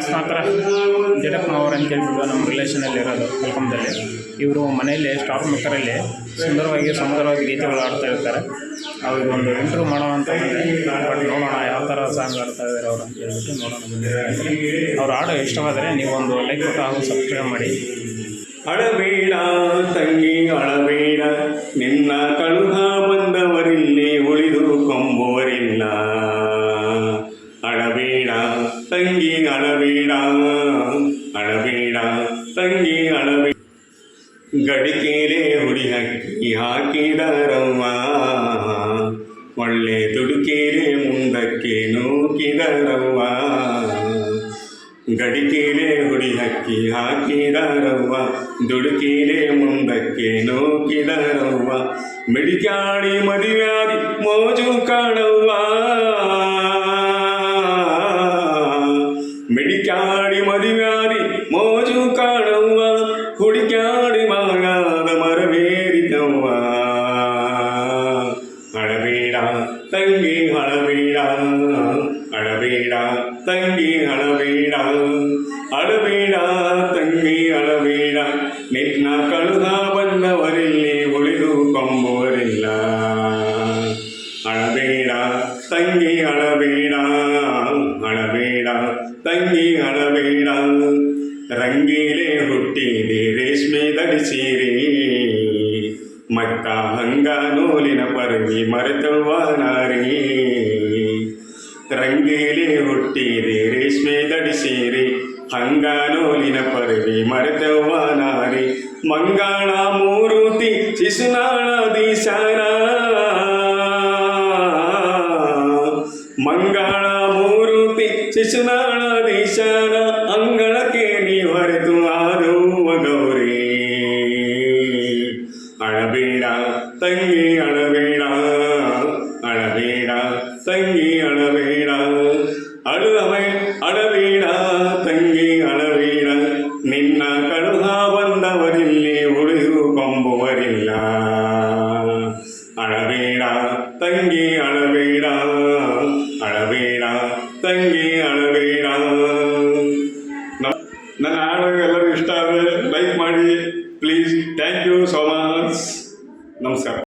ಸ್ನಾತರ ಜಡಪ್ಪನವರು ಅಂತ ಹೇಳ್ಬಿಟ್ಟು ನಮ್ಮ ರಿಲೇಷನಲ್ಲಿ ಇರೋದು ಇವರು ಮನೆಯಲ್ಲಿ ಸ್ಟಾಫ್ ಮೇಕರಲ್ಲಿ ಸುಂದರವಾಗಿ ಸುಂದರವಾಗಿ ಗೀತೆಗಳು ಆಡ್ತಾ ಇರ್ತಾರೆ. ಅವ್ರಿಗೆ ಒಂದು ಇಂಟ್ರೂ ಮಾಡೋಣ ಅಂತ ಬಟ್ ನೋಡೋಣ ಯಾವ ಥರ ಸಾಂಗ್ ಆಡ್ತಾ ಇದ್ದಾರೆ ಅವರು ಅಂತ ಹೇಳ್ಬಿಟ್ಟು ನೋಡೋಣ ಅವ್ರು ಹಾಡು ಇಷ್ಟವಾದರೆ ಒಂದು ಲೈಕ್ ಕೊಟ್ಟು ಹಾಗೂ ಸಬ್ಸ್ಕ್ರೈಬ್ ಮಾಡಿ. ಅಳಬೇಡ, ತಂಗಿ, ಅಳಬೇಡ, ನಿನ್ನ ತಂಗಿ ಅಳಬೇಡ ಅಳಬೇಡ ತಂಗಿ ಅಳಬೇಡ ಗಡಿಕೆರೆ ಹುಡಿ ಹಕ್ಕಿ ಹಾಕಿದರವ್ವ ಒಳ್ಳೆ ದುಡುಕೇರೆ ಮುಂದಕ್ಕೆ ನೂಕಿದರವ್ವ ಗಡಿಕೇಲೆ ಹುಡಿ ಹಕ್ಕಿ ಹಾಕಿದರವ್ವ ದುಡುಕೀಲೆ ಮುಂದಕ್ಕೆ ನೂಕಿದರವ್ವ ಮಿಡಿಕಾಡಿ ಮದುವ್ಯಾದಿ ಮೋಜು ಕಾಣವ್ವ മിടിക്കാടി മതിവാരി മോജു കാണവ കുടിക്കാടി മാങ്ങാത മറവേരി തവ അളവീട തങ്കി അളവീട അളവീട തങ്കി അളവീട അളവീട തങ്കി അളവീട നിന്ന കഴുതാ ಅಳಬೇಡ ತಂಗಿಗಳ ಬೇಡ ರಂಗೀಲೆ ಹುಟ್ಟಿದೆ ರೇಷ್ಮೆ ಧರಿಸಿರಿ ಮಕ್ಕ ಹಂಗ ನೂಲಿನ ಪರವಿ ಮರೆತವನಾರಿ ರಂಗೀಲೆ ಹುಟ್ಟಿದೆ ರೇಷ್ಮೆ ಧರಿಸಿರಿ ಹಂಗ ನೂಲಿನ ಪರವಿ ಮರೆತವ್ವ ಮಂಗಾಳ ಮೂರುತಿ ಶಿಶುನಾಳ ದೀಶಾನ ಮೂರುತಿ ಶಿಶುನಾಳ ದೀಶಾನ ಅಂಗಳಕ್ಕೆ ನೀ ಹೊರೆತು ಆದುವ ಗೌರಿ ಅಳಬೇಡ ತಂಗಿ ಅಳಬೇಡ ಅಳಬೇಡ ತಂಗಿ ಅಳಬೇಡ ಅಳುವೆ ಅಳಬೇಡ ತಂಗಿ ಅಳಬೇಡ ನಿನ್ನ ಕಳುಹ ಬಂದವರಿಲ್ಲಿ ಉಳಿದು ಕೊಂಬುವರಿಲ್ಲ ಅಳಬೇಡ ತಂಗಿ ಅಳಬೇಡ ಅಳಬೇಡ ತಂಗಿ ಅಳಬೇಡ ನ- ನನ್ನ ಹಾಡು ಎಲ್ಲರೂ ಇಷ್ಟ ಆದರೆ ಲೈಕ್ ಮಾಡಿ please thank you so much ನಮಸ್ಕಾರ.